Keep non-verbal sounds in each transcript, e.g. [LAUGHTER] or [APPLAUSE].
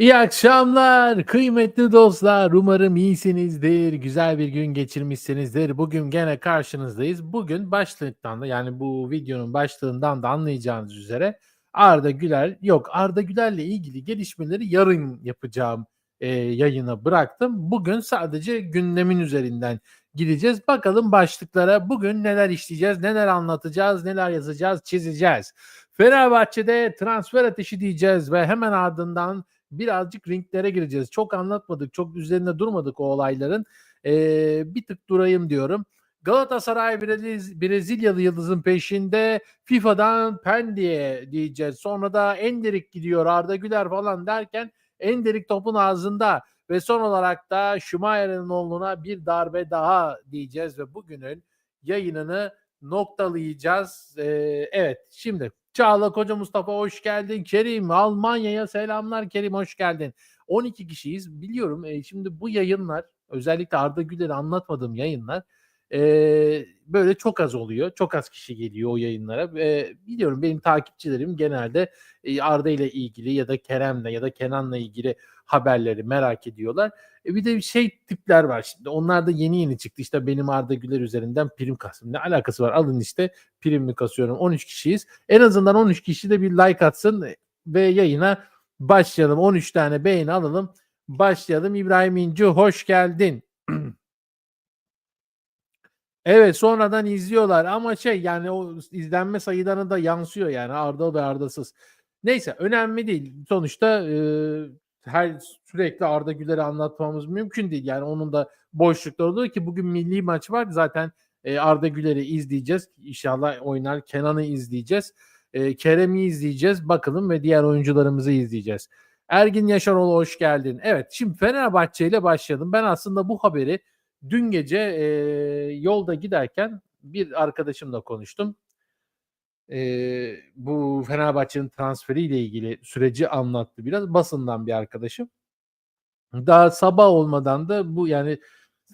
İyi akşamlar kıymetli dostlar. Umarım iyisinizdir. Güzel bir gün geçirmişsinizdir. Bugün gene karşınızdayız. Bugün başlıktan da yani bu videonun başlığından da anlayacağınız üzere Arda Güler yok Arda Güler'le ilgili gelişmeleri yarın yapacağım e, yayına bıraktım. Bugün sadece gündemin üzerinden gideceğiz. Bakalım başlıklara bugün neler işleyeceğiz, neler anlatacağız, neler yazacağız, çizeceğiz. Fenerbahçe'de transfer ateşi diyeceğiz ve hemen ardından birazcık ringlere gireceğiz. Çok anlatmadık, çok üzerinde durmadık o olayların. Ee, bir tık durayım diyorum. Galatasaray Brez- Brezilyalı yıldızın peşinde FIFA'dan Pendik'e diyeceğiz. Sonra da Enderik gidiyor Arda Güler falan derken Enderik topun ağzında ve son olarak da Schumacher'in oğluna bir darbe daha diyeceğiz ve bugünün yayınını noktalayacağız. Ee, evet şimdi Çağla Koca Mustafa hoş geldin. Kerim Almanya'ya selamlar. Kerim hoş geldin. 12 kişiyiz. Biliyorum e, şimdi bu yayınlar özellikle Arda Güler'i anlatmadığım yayınlar e, böyle çok az oluyor. Çok az kişi geliyor o yayınlara. E, biliyorum benim takipçilerim genelde e, Arda ile ilgili ya da Kerem'le ya da Kenan'la ilgili haberleri merak ediyorlar. E, bir de şey tipler var şimdi. Onlar da yeni yeni çıktı. İşte benim Arda Güler üzerinden prim kastım. Ne alakası var? Alın işte primli kasıyorum. 13 kişiyiz. En azından 13 kişi de bir like atsın ve yayına başlayalım. 13 tane beğeni alalım. Başlayalım. İbrahim İnci hoş geldin. [CLEARS THROAT] Evet sonradan izliyorlar ama şey yani o izlenme sayılarına da yansıyor yani Arda ve Arda'sız. Neyse önemli değil. Sonuçta e, her sürekli Arda Güler'i anlatmamız mümkün değil. Yani onun da boşlukları oluyor ki bugün milli maç var. Zaten e, Arda Güler'i izleyeceğiz. İnşallah oynar. Kenan'ı izleyeceğiz. E, Kerem'i izleyeceğiz. Bakalım ve diğer oyuncularımızı izleyeceğiz. Ergin Yaşaroğlu hoş geldin. Evet şimdi Fenerbahçe ile başlayalım. Ben aslında bu haberi dün gece e, yolda giderken bir arkadaşımla konuştum. E, bu Fenerbahçe'nin transferiyle ilgili süreci anlattı biraz. Basından bir arkadaşım. Daha sabah olmadan da bu yani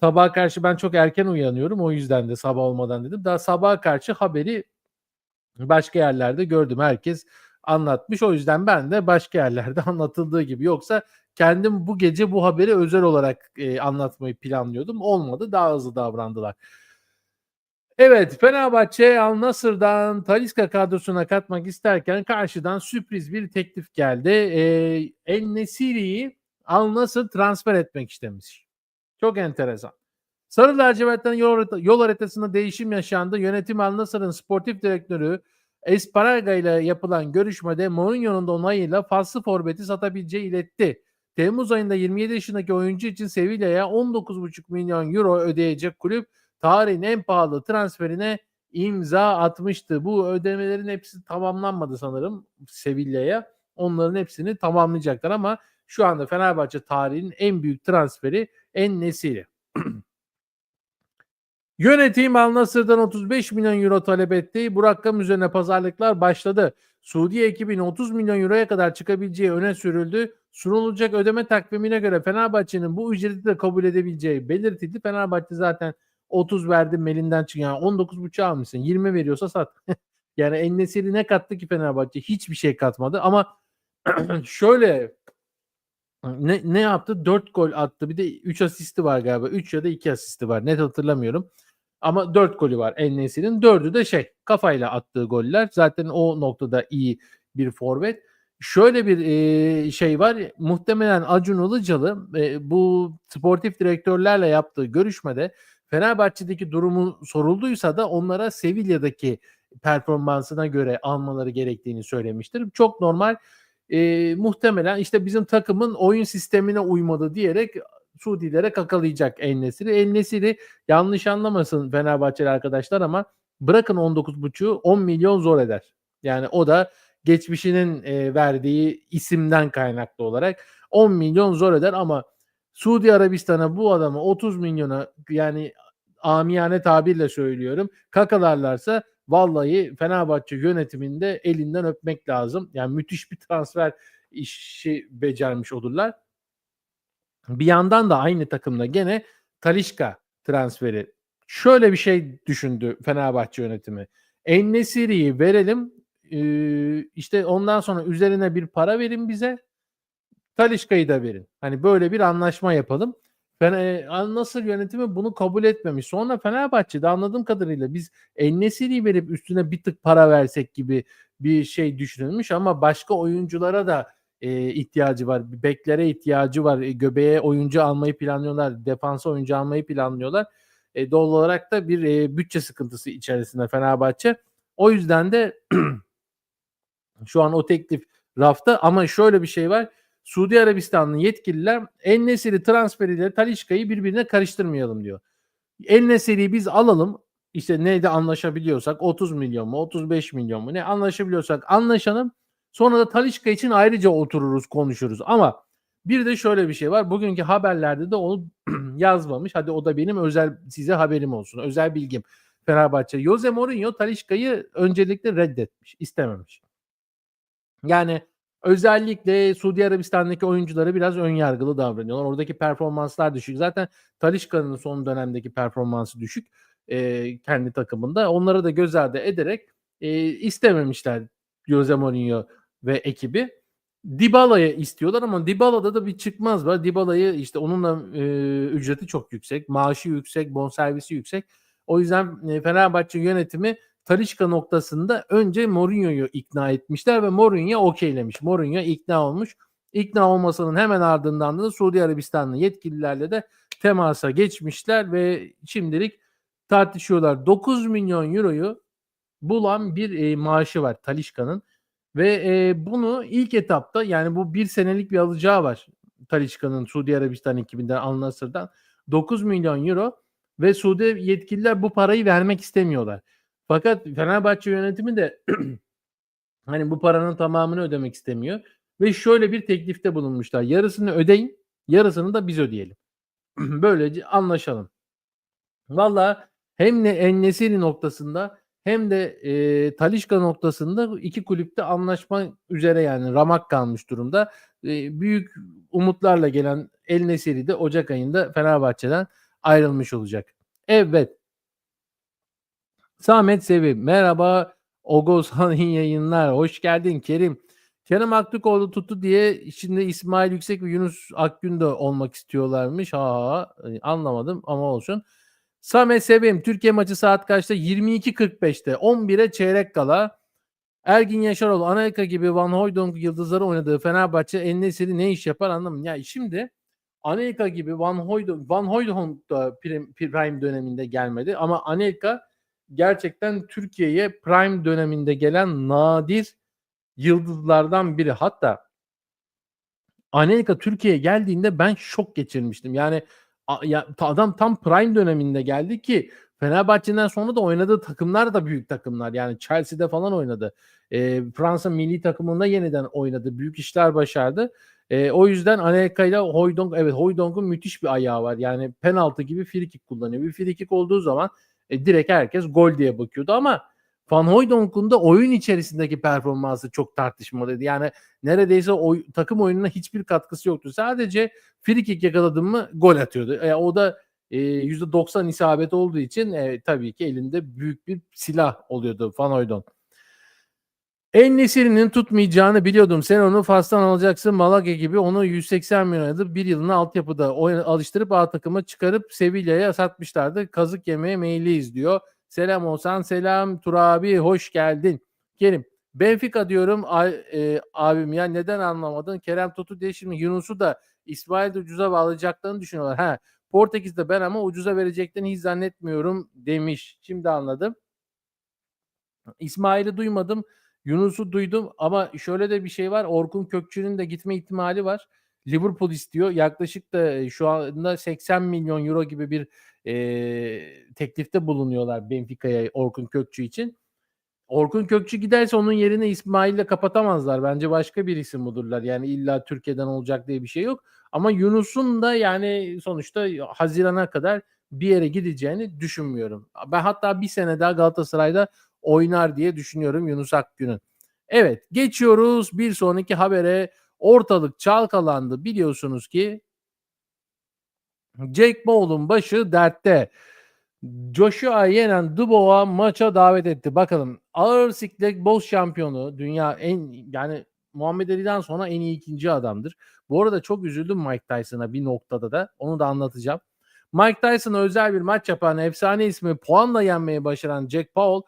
sabaha karşı ben çok erken uyanıyorum. O yüzden de sabah olmadan dedim. Daha sabaha karşı haberi başka yerlerde gördüm. Herkes anlatmış. O yüzden ben de başka yerlerde [LAUGHS] anlatıldığı gibi. Yoksa kendim bu gece bu haberi özel olarak e, anlatmayı planlıyordum. Olmadı. Daha hızlı davrandılar. Evet Fenerbahçe Al Nasır'dan Taliska kadrosuna katmak isterken karşıdan sürpriz bir teklif geldi. Ee, El Nesiri'yi Al Nasır transfer etmek istemiş. Çok enteresan. Sarı lacivertten yol, yol haritasında değişim yaşandı. Yönetim Al Nasır'ın sportif direktörü Esparga ile yapılan görüşmede Mourinho'nun da onayıyla faslı forveti satabileceği iletti. Temmuz ayında 27 yaşındaki oyuncu için Sevilla'ya 19,5 milyon euro ödeyecek kulüp tarihin en pahalı transferine imza atmıştı. Bu ödemelerin hepsi tamamlanmadı sanırım Sevilla'ya. Onların hepsini tamamlayacaklar ama şu anda Fenerbahçe tarihinin en büyük transferi en nesili. [CLEARS THROAT] Yönetim Al Nassr'dan 35 milyon euro talep etti. Bu rakam üzerine pazarlıklar başladı. Suudi ekibin 30 milyon euroya kadar çıkabileceği öne sürüldü. Sunulacak ödeme takvimine göre Fenerbahçe'nin bu ücreti de kabul edebileceği belirtildi. Fenerbahçe zaten 30 verdim elinden çık. Yani 19.5 almışsın. 20 veriyorsa sat. [LAUGHS] yani Ennesiri ne kattı ki Fenerbahçe? Hiçbir şey katmadı ama [CLEARS THROAT] şöyle ne, ne yaptı? 4 gol attı. Bir de 3 asisti var galiba. 3 ya da 2 asisti var. Net hatırlamıyorum. Ama 4 golü var Ennesiri'nin. 4'ü de şey kafayla attığı goller. Zaten o noktada iyi bir forvet. Şöyle bir e, şey var. Muhtemelen Acun Ilıcalı e, bu sportif direktörlerle yaptığı görüşmede Fenerbahçe'deki durumu sorulduysa da onlara Sevilla'daki performansına göre almaları gerektiğini söylemiştir. Çok normal. E, muhtemelen işte bizim takımın oyun sistemine uymadı diyerek Suudilere kakalayacak El Nesiri. El Nesiri yanlış anlamasın Fenerbahçeli arkadaşlar ama bırakın 19.5'u 10 milyon zor eder. Yani o da geçmişinin e, verdiği isimden kaynaklı olarak 10 milyon zor eder ama Suudi Arabistan'a bu adamı 30 milyona yani amiyane tabirle söylüyorum kakalarlarsa vallahi Fenerbahçe yönetiminde elinden öpmek lazım. Yani müthiş bir transfer işi becermiş olurlar. Bir yandan da aynı takımda gene Talişka transferi. Şöyle bir şey düşündü Fenerbahçe yönetimi. Ennesiri'yi verelim. Ee, işte ondan sonra üzerine bir para verin bize. Talisca'yı da verin. Hani böyle bir anlaşma yapalım. Fener, Nasır yönetimi bunu kabul etmemiş. Sonra Fenerbahçe'de anladığım kadarıyla biz Ennesiri'yi verip üstüne bir tık para versek gibi bir şey düşünülmüş ama başka oyunculara da e, ihtiyacı var. Beklere ihtiyacı var. E, göbeğe oyuncu almayı planlıyorlar. Defansa oyuncu almayı planlıyorlar. E, doğal olarak da bir e, bütçe sıkıntısı içerisinde Fenerbahçe. O yüzden de [CLEARS THROAT] şu an o teklif rafta ama şöyle bir şey var. Suudi Arabistanlı yetkililer En-Nesyri transferiyle Talişka'yı birbirine karıştırmayalım diyor. En-Nesyri'yi biz alalım. İşte neyde anlaşabiliyorsak 30 milyon mu 35 milyon mu ne anlaşabiliyorsak anlaşalım. Sonra da Talişka için ayrıca otururuz konuşuruz. Ama bir de şöyle bir şey var. Bugünkü haberlerde de onu [CLEARS THROAT] yazmamış. Hadi o da benim özel size haberim olsun. Özel bilgim. Fenerbahçe. Jose Mourinho Talişka'yı öncelikle reddetmiş. istememiş. Yani özellikle Suudi Arabistan'daki oyuncuları biraz ön yargılı davranıyorlar. Oradaki performanslar düşük. Zaten Talişka'nın son dönemdeki performansı düşük e, kendi takımında. Onları da göz ardı ederek e, istememişler Jose Mourinho ve ekibi. Dybala'yı istiyorlar ama Dybala'da da bir çıkmaz var. Dybala'yı işte onunla e, ücreti çok yüksek, maaşı yüksek, bonservisi yüksek. O yüzden e, Fenerbahçe yönetimi Talişka noktasında önce Mourinho'yu ikna etmişler ve Mourinho okeylemiş. Mourinho ikna olmuş. İkna olmasının hemen ardından da Suudi Arabistanlı yetkililerle de temasa geçmişler ve şimdilik tartışıyorlar. 9 milyon euroyu bulan bir e, maaşı var Talişka'nın ve e, bunu ilk etapta yani bu bir senelik bir alacağı var Talişka'nın Suudi Arabistan ekibinden Al Nassr'dan 9 milyon euro ve Suudi yetkililer bu parayı vermek istemiyorlar. Fakat Fenerbahçe yönetimi de [CLEARS THROAT] hani bu paranın tamamını ödemek istemiyor ve şöyle bir teklifte bulunmuşlar. Yarısını ödeyin, yarısını da biz ödeyelim. [CLEARS THROAT] Böylece anlaşalım. Valla hem ne Ennesiri noktasında hem de e, Talişka noktasında iki kulüpte anlaşma üzere yani ramak kalmış durumda. E, büyük umutlarla gelen El Nesiri de Ocak ayında Fenerbahçe'den ayrılmış olacak. Evet. Samet Sevi merhaba. Ogozhan yayınlar. Hoş geldin Kerim. Kerem Aktürkoğlu tuttu diye şimdi İsmail Yüksek ve Yunus Akgün de olmak istiyorlarmış. Ha, ha anlamadım ama olsun. Samet Sevim Türkiye maçı saat kaçta? 22.45'te. 11'e çeyrek kala. Ergin Yaşaroğlu, Anelka gibi Van Hooydonk yıldızları oynadığı Fenerbahçe Ennesiri ne iş yapar anlamı. Ya şimdi Anelka gibi Van Hooydonk, Van Hooydonk da prime döneminde gelmedi ama Anelka gerçekten Türkiye'ye prime döneminde gelen nadir yıldızlardan biri. Hatta Anelka Türkiye'ye geldiğinde ben şok geçirmiştim. Yani ya adam tam prime döneminde geldi ki Fenerbahçe'den sonra da oynadığı takımlar da büyük takımlar. Yani Chelsea'de falan oynadı. E, Fransa milli takımında yeniden oynadı. Büyük işler başardı. E, o yüzden Anelka ile Hoydonk evet Hoydonk'un müthiş bir ayağı var. Yani penaltı gibi frikik kullanıyor. Bir frikik olduğu zaman e, direkt herkes gol diye bakıyordu ama Van Hooydonk'un da oyun içerisindeki performansı çok tartışmalıydı. Yani neredeyse oy, takım oyununa hiçbir katkısı yoktu. Sadece free kick yakaladı mı gol atıyordu. E, o da e, %90 isabet olduğu için e, tabii ki elinde büyük bir silah oluyordu Van Hooydonk. En Nesiri'nin tutmayacağını biliyordum. Sen onu Fas'tan alacaksın. Malaga gibi onu 180 milyon adı bir yılını altyapıda alıştırıp A takıma çıkarıp Sevilla'ya satmışlardı. Kazık yemeye meyilliyiz diyor. Selam olsan selam Turabi hoş geldin. Kerim Benfica diyorum a, e, abim ya neden anlamadın? Kerem Totu diye şimdi Yunus'u da İsmail de ucuza bağlayacaklarını düşünüyorlar. Ha Portekiz'de ben ama ucuza vereceklerini hiç zannetmiyorum demiş. Şimdi anladım. İsmail'i duymadım. Yunus'u duydum ama şöyle de bir şey var. Orkun Kökçü'nün de gitme ihtimali var. Liverpool istiyor. Yaklaşık da şu anda 80 milyon euro gibi bir e, teklifte bulunuyorlar Benfica'ya Orkun Kökçü için. Orkun Kökçü giderse onun yerine İsmail'le kapatamazlar. Bence başka bir isim bulurlar. Yani illa Türkiye'den olacak diye bir şey yok. Ama Yunus'un da yani sonuçta Haziran'a kadar bir yere gideceğini düşünmüyorum. Ben hatta bir sene daha Galatasaray'da oynar diye düşünüyorum Yunus Akgün'ün. Evet geçiyoruz bir sonraki habere. Ortalık çalkalandı biliyorsunuz ki Jake Paul'un başı dertte. Joshua yenen Dubois'a maça davet etti. Bakalım ağır siklet boz şampiyonu dünya en yani Muhammed Ali'den sonra en iyi ikinci adamdır. Bu arada çok üzüldüm Mike Tyson'a bir noktada da. Onu da anlatacağım. Mike Tyson'a özel bir maç yapan efsane ismi puanla yenmeyi başaran Jack Paul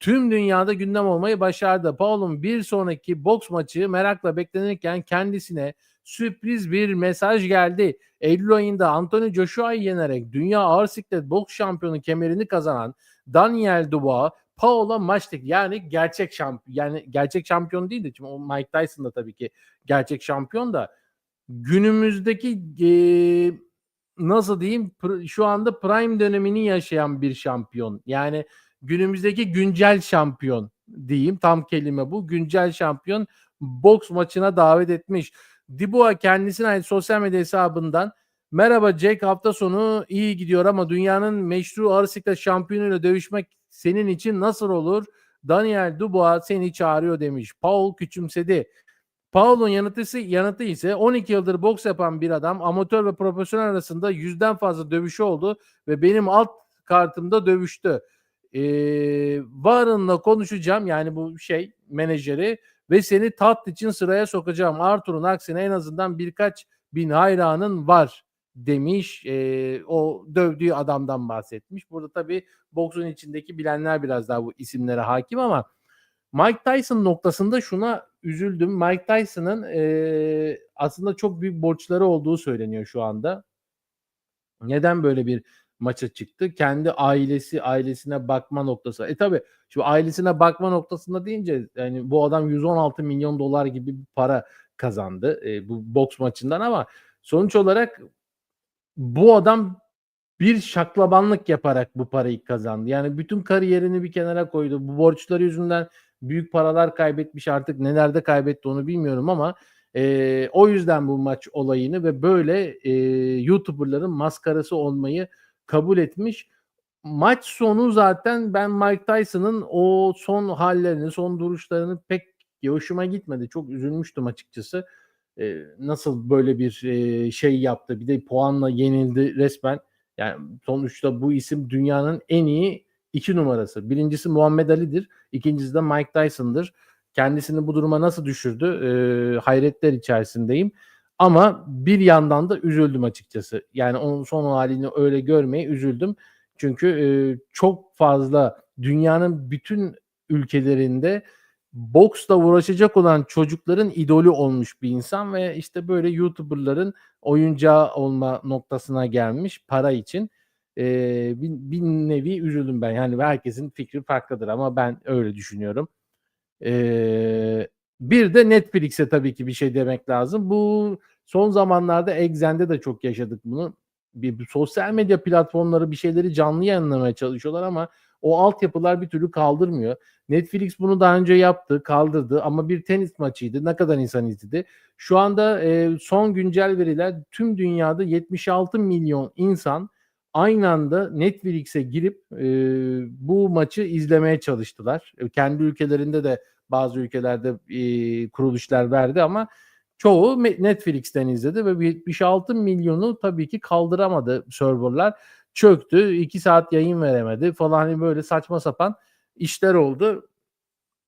tüm dünyada gündem olmayı başardı. Paul'un bir sonraki boks maçı merakla beklenirken kendisine sürpriz bir mesaj geldi. Eylül ayında Anthony Joshua'yı yenerek dünya ağır siklet boks şampiyonu kemerini kazanan Daniel Dubois Paul'a maç teklifi yani gerçek şampiyon yani gerçek şampiyon değil de çünkü o Mike Tyson da tabii ki gerçek şampiyon da günümüzdeki e, nasıl diyeyim şu anda prime dönemini yaşayan bir şampiyon. Yani günümüzdeki güncel şampiyon diyeyim tam kelime bu. Güncel şampiyon boks maçına davet etmiş. Dubois kendisine ait sosyal medya hesabından Merhaba Jack hafta sonu iyi gidiyor ama dünyanın meşru ağır siklet şampiyonuyla dövüşmek senin için nasıl olur? Daniel Dubois seni çağırıyor demiş. Paul küçümsedi. Paul'un yanıtısı, yanıtı ise 12 yıldır boks yapan bir adam amatör ve profesyonel arasında yüzden fazla dövüşü oldu ve benim alt kartımda dövüştü. Ee, Varın'la konuşacağım yani bu şey menajeri ve seni tat için sıraya sokacağım. Arthur'un aksine en azından birkaç bin hayranın var demiş. E, o dövdüğü adamdan bahsetmiş. Burada tabii boksun içindeki bilenler biraz daha bu isimlere hakim ama Mike Tyson noktasında şuna üzüldüm. Mike Tyson'ın e, aslında çok büyük borçları olduğu söyleniyor şu anda. Neden böyle bir maça çıktı? Kendi ailesi ailesine bakma noktası. E tabi şu ailesine bakma noktasında deyince yani bu adam 116 milyon dolar gibi bir para kazandı e, bu boks maçından ama sonuç olarak bu adam bir şaklabanlık yaparak bu parayı kazandı. Yani bütün kariyerini bir kenara koydu. Bu borçları yüzünden büyük paralar kaybetmiş artık nelerde kaybetti onu bilmiyorum ama e, o yüzden bu maç olayını ve böyle e, YouTuber'ların maskarası olmayı kabul etmiş. Maç sonu zaten ben Mike Tyson'ın o son hallerini, son duruşlarını pek hoşuma gitmedi. Çok üzülmüştüm açıkçası e, nasıl böyle bir e, şey yaptı. Bir de puanla yenildi resmen. Yani sonuçta bu isim dünyanın en iyi iki numarası. Birincisi Muhammed Ali'dir. İkincisi de Mike Tyson'dır. Kendisini bu duruma nasıl düşürdü? E, hayretler içerisindeyim. Ama bir yandan da üzüldüm açıkçası. Yani onun son halini öyle görmeye üzüldüm. Çünkü e, çok fazla dünyanın bütün ülkelerinde boksla uğraşacak olan çocukların idolü olmuş bir insan ve işte böyle YouTuber'ların oyuncağı olma noktasına gelmiş para için. Ee, bir, bir nevi üzüldüm ben. Yani herkesin fikri farklıdır ama ben öyle düşünüyorum. Ee, bir de Netflix'e tabii ki bir şey demek lazım. Bu son zamanlarda Exxen'de de çok yaşadık bunu. Bir, bir sosyal medya platformları bir şeyleri canlı yayınlamaya çalışıyorlar ama o altyapılar bir türlü kaldırmıyor. Netflix bunu daha önce yaptı, kaldırdı ama bir tenis maçıydı. Ne kadar insan izledi? Şu anda e, son güncel veriler tüm dünyada 76 milyon insan aynı anda Netflix'e girip e, bu maçı izlemeye çalıştılar. E, kendi ülkelerinde de bazı ülkelerde e, kuruluşlar verdi ama çoğu Netflix'ten izledi ve 76 milyonu tabii ki kaldıramadı serverlar. Çöktü, 2 saat yayın veremedi falan hani böyle saçma sapan işler oldu.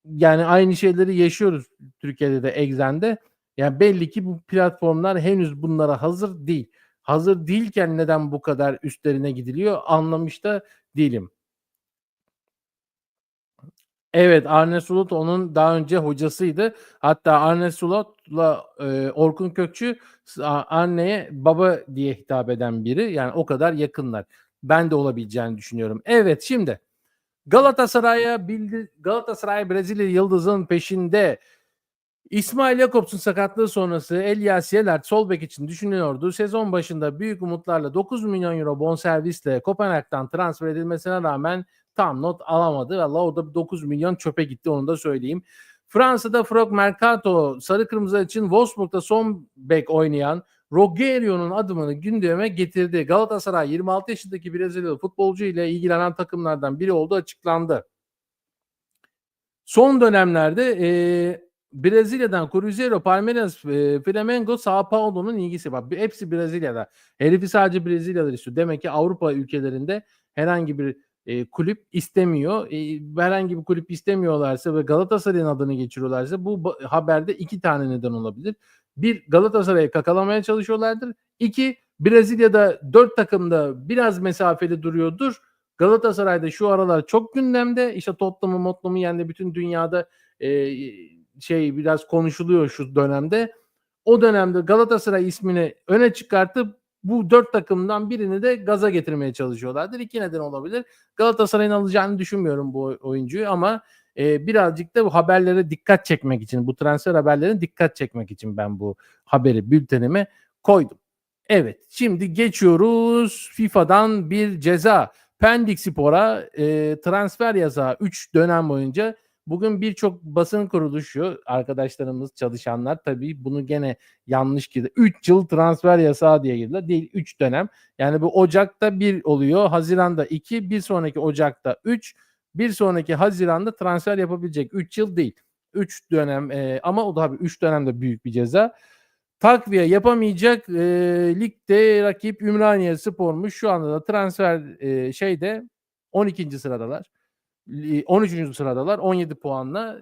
Yani aynı şeyleri yaşıyoruz Türkiye'de de Exxen'de. Yani belli ki bu platformlar henüz bunlara hazır değil. Hazır değilken neden bu kadar üstlerine gidiliyor anlamış da değilim. Evet Arne Slot onun daha önce hocasıydı. Hatta Arne Slot'la e, Orkun Kökçü anneye baba diye hitap eden biri. Yani o kadar yakınlar. Ben de olabileceğini düşünüyorum. Evet şimdi Galatasaray'a bildi Galatasaray Brezilya yıldızın peşinde. İsmail Jakobs'un sakatlığı sonrası Elias Yelert sol bek için düşünüyordu. Sezon başında büyük umutlarla 9 milyon euro bonservisle Kopenhag'dan transfer edilmesine rağmen tam not alamadı. Valla o da 9 milyon çöpe gitti onu da söyleyeyim. Fransa'da Frog Mercato sarı kırmızı için Wolfsburg'da son bek oynayan Rogerio'nun adımını gündeme getirdi. Galatasaray 26 yaşındaki Brezilyalı futbolcu ile ilgilenen takımlardan biri olduğu açıklandı. Son dönemlerde e, Brezilya'dan Cruzeiro, Palmeiras, e, Flamengo, Sao Paulo'nun ilgisi var. Hepsi Brezilya'da. Herifi sadece Brezilya'da istiyor. Demek ki Avrupa ülkelerinde herhangi bir eee, kulüp istemiyor. Eee, herhangi bir kulüp istemiyorlarsa ve Galatasaray'ın adını geçiriyorlarsa bu haberde 2 tane neden olabilir. 1 Galatasaray'ı kakalamaya çalışıyorlardır. 2 Brezilya'da 4 takım da biraz mesafeli duruyordur. Galatasaray'da şu aralar çok gündemde. İşte Tottenham'ı Mottenham'ı yendi. Bütün dünyada, eee, şey biraz konuşuluyor şu dönemde. O dönemde Galatasaray ismini öne çıkartıp bu 4 takımdan birini de gaza getirmeye çalışıyorlardır. 2 neden olabilir. Galatasaray'ın alacağını düşünmüyorum bu oyuncuyu ama, eee, birazcık da bu haberlere dikkat çekmek için, bu transfer haberlerine dikkat çekmek için ben bu haberi bültenime koydum. Evet, şimdi geçiyoruz FIFA'dan bir ceza. Pendikspor'a, eee, transfer yasağı 3 dönem boyunca bugün birçok basın kuruluşu, arkadaşlarımız, çalışanlar tabii bunu gene yanlış girdi. 3 yıl transfer yasağı diye girdiler. Değil 3 dönem. Yani bu Ocak'ta 1 oluyor, Haziran'da 2, bir sonraki Ocak'ta 3, bir sonraki Haziran'da transfer yapabilecek. 3 yıl değil. 3 dönem, eee, ama o da tabii 3 dönem de büyük bir ceza. Takviye yapamayacak, eee, ligde rakip Ümraniyespor'muş. Şu anda da transfer, eee, şeyde 12. sıradalar. Li 13. sıradalar 17 puanla.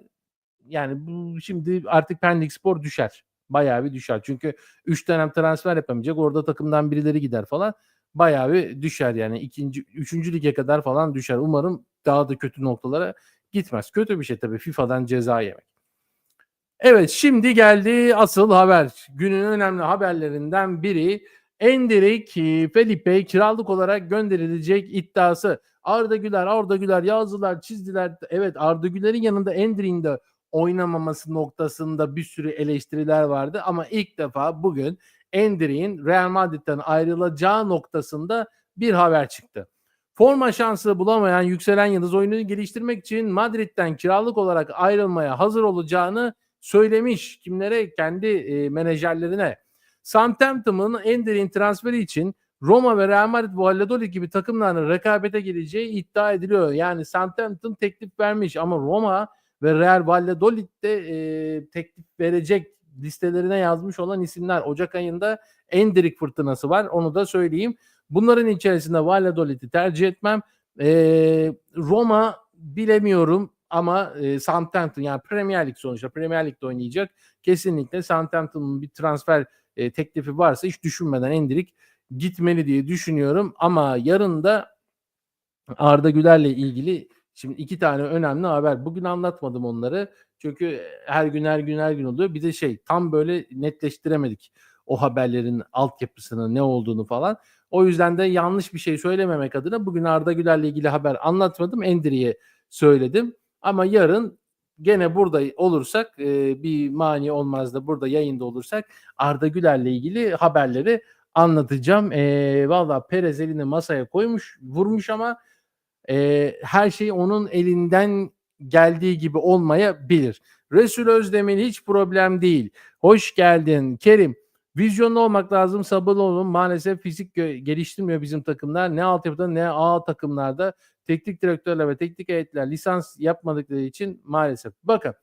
Yani bu şimdi artık Pendikspor düşer. Bayağı bir düşer. Çünkü 3 dönem transfer yapamayacak. Orada takımdan birileri gider falan. Bayağı bir düşer yani. 2. 3. lige kadar falan düşer. Umarım daha da kötü noktalara gitmez. Kötü bir şey tabii FIFA'dan ceza yemek. Evet, şimdi geldi asıl haber. Günün önemli haberlerinden biri Endrick Felipe kiralık olarak gönderilecek iddiası. Arda Güler, Arda Güler yazdılar, çizdiler. Evet, Arda Güler'in yanında Endrick'in de oynamaması noktasında bir sürü eleştiriler vardı ama ilk defa bugün Endrick'in Real Madrid'den ayrılacağı noktasında bir haber çıktı. Forma şansı bulamayan yükselen yıldız oyununu geliştirmek için Madrid'den kiralık olarak ayrılmaya hazır olacağını söylemiş. Kimlere? Kendi, eee, menajerlerine. Southampton'ın Endrick'in transferi için Roma ve Real Madrid, Valladolid gibi takımlarla rekabete gireceği iddia ediliyor. Yani Southampton teklif vermiş ama Roma ve Real Valladolid de, eee, teklif verecek listelerine yazmış olan isimler. Ocak ayında Endrick fırtınası var. Onu da söyleyeyim. Bunların içerisinde Valladolid'i tercih etmem. Eee, Roma bilemiyorum ama, eee, Southampton yani Premier Lig sonuçta Premier Lig'de oynayacak. Kesinlikle Southampton'ın bir transfer, eee, teklifi varsa hiç düşünmeden Endrick gitmeli diye düşünüyorum ama yarın da Arda Güler'le ilgili şimdi 2 tane önemli haber. Bugün anlatmadım onları. Çünkü her gün, her gün, her gün oluyor. Bir de şey tam böyle netleştiremedik o haberlerin altyapısının ne olduğunu falan. O yüzden de yanlış bir şey söylememek adına bugün Arda Güler'le ilgili haber anlatmadım. Endrick'e söyledim. Ama yarın gene burada olursak, eee, bir mani olmaz da burada yayında olursak Arda Güler'le ilgili haberleri anlatacağım. Eee, valla Perez elini masaya koymuş, vurmuş ama, eee, her şey onun elinden geldiği gibi olmayabilir. Resul Özdemir hiç problem değil. Hoş geldin Kerim. Vizyonlu olmak lazım, sabırlı olun. Maalesef fizik geliştirmiyor bizim takımlar. Ne altyapıda ne A takımlarda. Teknik direktörler ve teknik heyetler lisans yapmadıkları için maalesef. Bakın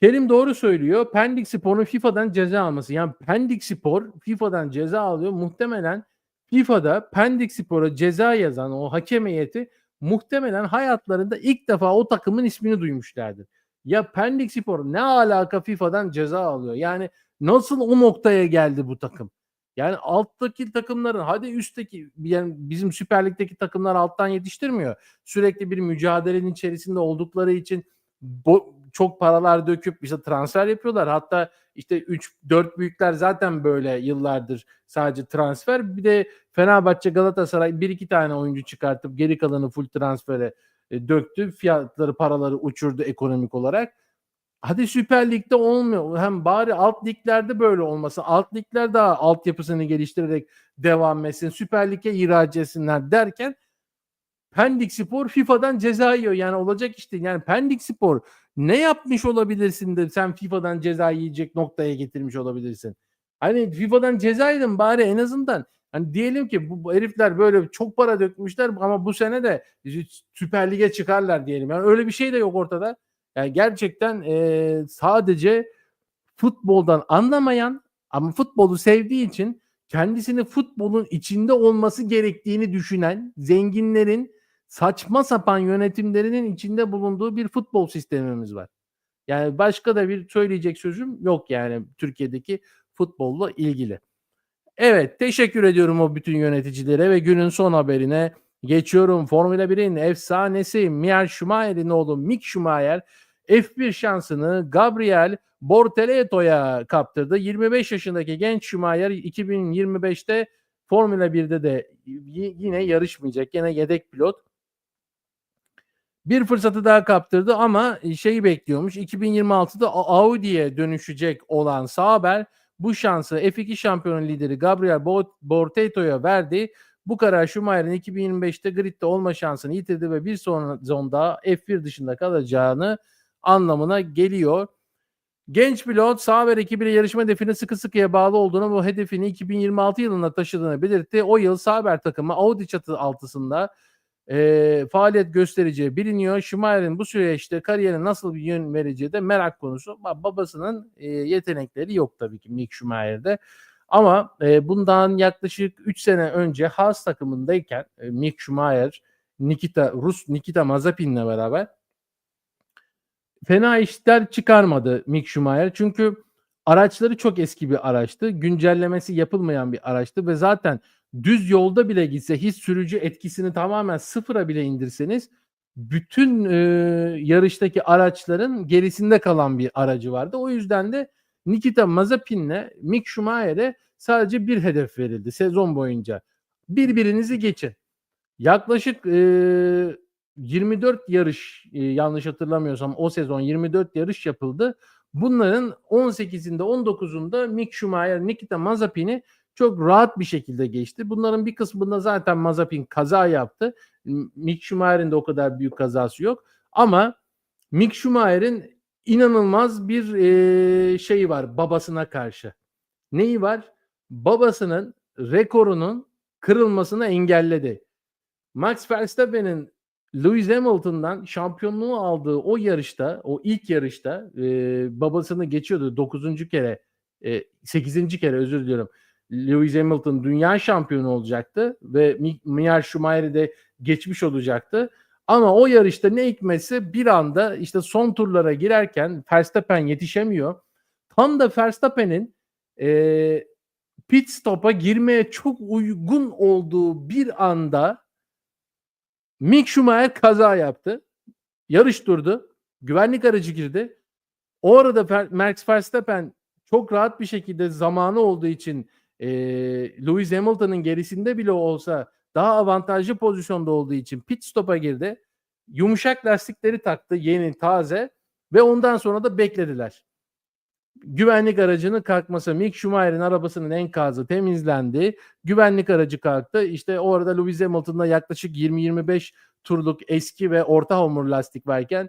Kerim doğru söylüyor. Pendikspor'un FIFA'dan ceza alması. Yani Pendikspor FIFA'dan ceza alıyor. Muhtemelen FIFA'da Pendikspor'a ceza yazan o hakem heyeti muhtemelen hayatlarında ilk defa o takımın ismini duymuşlardır. Ya Pendikspor ne alaka FIFA'dan ceza alıyor? Yani nasıl o noktaya geldi bu takım? Yani alttaki takımların hadi üstteki yani bizim Süper Lig'deki takımlar alttan yetiştirmiyor. Sürekli bir mücadelenin içerisinde oldukları için bo çok paralar döküp işte transfer yapıyorlar. Hatta işte 3-4 büyükler zaten böyle yıllardır sadece transfer. Bir de Fenerbahçe, Galatasaray 1-2 tane oyuncu çıkartıp geri kalanı full transfere, eee, döktü. Fiyatları, paraları uçurdu ekonomik olarak. Hadi Süper Lig'de olmuyor. Hem bari alt liglerde böyle olmasın. Alt ligler daha altyapısını geliştirerek devam etsin. Süper Lig'e ihraç etsinler derken Pendikspor FIFA'dan ceza yiyor. Yani olacak iş değil. Yani Pendikspor ne yapmış olabilirsin de sen FIFA'dan ceza yiyecek noktaya getirmiş olabilirsin? Hani FIFA'dan ceza yedin bari en azından. Hani diyelim ki bu herifler böyle çok para dökmüşler ama bu sene de Süper Lig'e çıkarlar diyelim. Yani öyle bir şey de yok ortada. Yani gerçekten eee, sadece futboldan anlamayan ama futbolu sevdiği için kendisini futbolun içinde olması gerektiğini düşünen zenginlerin saçma sapan yönetimlerinin içinde bulunduğu bir futbol sistemimiz var. Yani başka da bir söyleyecek sözüm yok yani Türkiye'deki futbolla ilgili. Evet teşekkür ediyorum o bütün yöneticilere ve günün son haberine geçiyorum. Formula 1'in efsanesi Michael Schumacher'in oğlu Mick Schumacher F1 şansını Gabriel Bortoletto'ya kaptırdı. 25 yaşındaki genç Schumacher 2025'te Formula 1'de de yine yarışmayacak. Yine yedek pilot. Bir fırsatı daha kaptırdı ama şeyi bekliyormuş. 2026'da Audi'ye dönüşecek olan Sauber bu şansı F2 şampiyonu lideri Gabriel Bortoletto'ya verdi. Bu karar Schumacher'in 2025'te gridde olma şansını yitirdi ve bir sonunda F1 dışında kalacağını anlamına geliyor. Genç pilot Sauber ekibiyle yarışma hedefine sıkı sıkıya bağlı olduğunu bu hedefini 2026 yılında taşıdığını belirtti. O yıl Sauber takımı Audi çatı altısında e, faaliyet göstereceği biliniyor. Schumacher'in bu süreçte kariyerine nasıl bir yön vereceği de merak konusu. Babasının e, yetenekleri yok tabii ki Mick Schumacher'de. Ama e, bundan yaklaşık 3 sene önce Haas takımındayken e, Mick Schumacher, Nikita Rus Nikita Mazepin'le beraber fena işler çıkarmadı Mick Schumacher. Çünkü araçları çok eski bir araçtı. Güncellemesi yapılmayan bir araçtı ve zaten düz yolda bile gitse hiç sürücü etkisini tamamen sıfıra bile indirseniz bütün e, yarıştaki araçların gerisinde kalan bir aracı vardı. O yüzden de Nikita Mazepin'le Mick Schumacher'e sadece bir hedef verildi sezon boyunca. Birbirinizi geçin. Yaklaşık e, 24 yarış e, yanlış hatırlamıyorsam o sezon 24 yarış yapıldı. Bunların 18'inde 19'unda Mick Schumacher Nikita Mazepin'i çok rahat bir şekilde geçti. Bunların bir kısmında zaten Mazepin kaza yaptı. Mick Schumacher'in de o kadar büyük kazası yok. Ama Mick Schumacher'in inanılmaz bir e, şeyi var babasına karşı. Neyi var? Babasının rekorunun kırılmasını engelledi. Max Verstappen'in Lewis Hamilton'dan şampiyonluğu aldığı o yarışta, o ilk yarışta e, babasını geçiyordu 9. kere, e, 8. kere özür diliyorum. Lewis Hamilton dünya şampiyonu olacaktı ve Michael Schumacher'i de geçmiş olacaktı. Ama o yarışta ne hikmetse bir anda işte son turlara girerken Verstappen yetişemiyor. Tam da Verstappen'in e, pit stop'a girmeye çok uygun olduğu bir anda Mick Schumacher kaza yaptı. Yarış durdu. Güvenlik aracı girdi. O arada Max Verstappen çok rahat bir şekilde zamanı olduğu için e, Lewis Hamilton'ın gerisinde bile olsa daha avantajlı pozisyonda olduğu için pit stop'a girdi. Yumuşak lastikleri taktı yeni taze ve ondan sonra da beklediler. Güvenlik aracının kalkması Mick Schumacher'in arabasının enkazı temizlendi. Güvenlik aracı kalktı. İşte orada Lewis Hamilton'da yaklaşık 20-25 turluk eski ve orta hamur lastik varken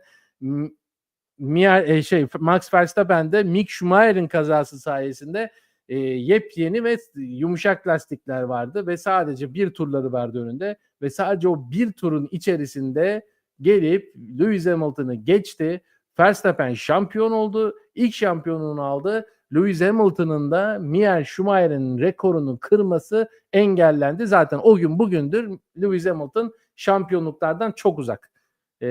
Mier, e, şey Max Verstappen de Mick Schumacher'in kazası sayesinde e, yepyeni ve yumuşak lastikler vardı ve sadece bir turları vardı önünde ve sadece o bir turun içerisinde gelip Lewis Hamilton'ı geçti. Verstappen şampiyon oldu. İlk şampiyonluğunu aldı. Lewis Hamilton'ın da Michael Schumacher'in rekorunu kırması engellendi. Zaten o gün bugündür Lewis Hamilton şampiyonluklardan çok uzak. Ee,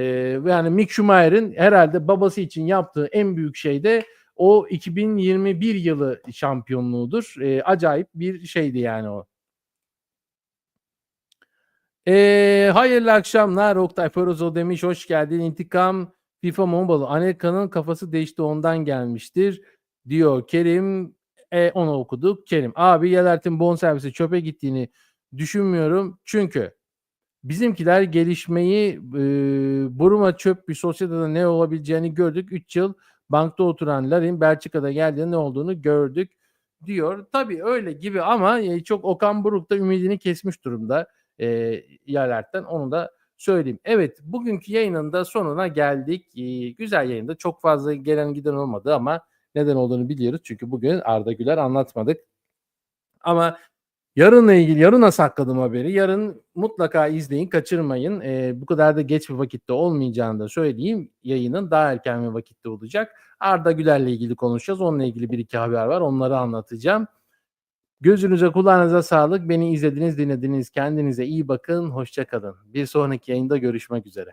yani Mick Schumacher'in herhalde babası için yaptığı en büyük şey de o 2021 yılı şampiyonluğudur. E, acayip bir şeydi yani o. E, hayırlı akşamlar. Oktay Ferozo demiş. Hoş geldin. İntikam FIFA Mobile. Anelka'nın kafası değişti ondan gelmiştir. Diyor Kerim. E, onu okuduk. Kerim. Abi Yelert'in bonservisi çöpe gittiğini düşünmüyorum. Çünkü bizimkiler gelişmeyi e, Buruma çöp bir sosyetede ne olabileceğini gördük. 3 yıl bankta oturan Larin Belçika'da geldiğinde ne olduğunu gördük diyor. Tabii öyle gibi ama e, çok Okan Buruk da ümidini kesmiş durumda e, Yalert'ten onu da söyleyeyim. Evet bugünkü yayının da sonuna geldik. E, güzel yayında çok fazla gelen giden olmadı ama neden olduğunu biliyoruz. Çünkü bugün Arda Güler anlatmadık. Ama Yarınla ilgili yarına sakladım haberi. Yarın mutlaka izleyin, kaçırmayın. Ee, bu kadar da geç bir vakitte olmayacağını da söyleyeyim. Yayının daha erken bir vakitte olacak. Arda Güler'le ilgili konuşacağız. Onunla ilgili bir iki haber var. Onları anlatacağım. Gözünüze kulağınıza sağlık. Beni izlediniz, dinlediniz. Kendinize iyi bakın. Hoşça kalın. Bir sonraki yayında görüşmek üzere.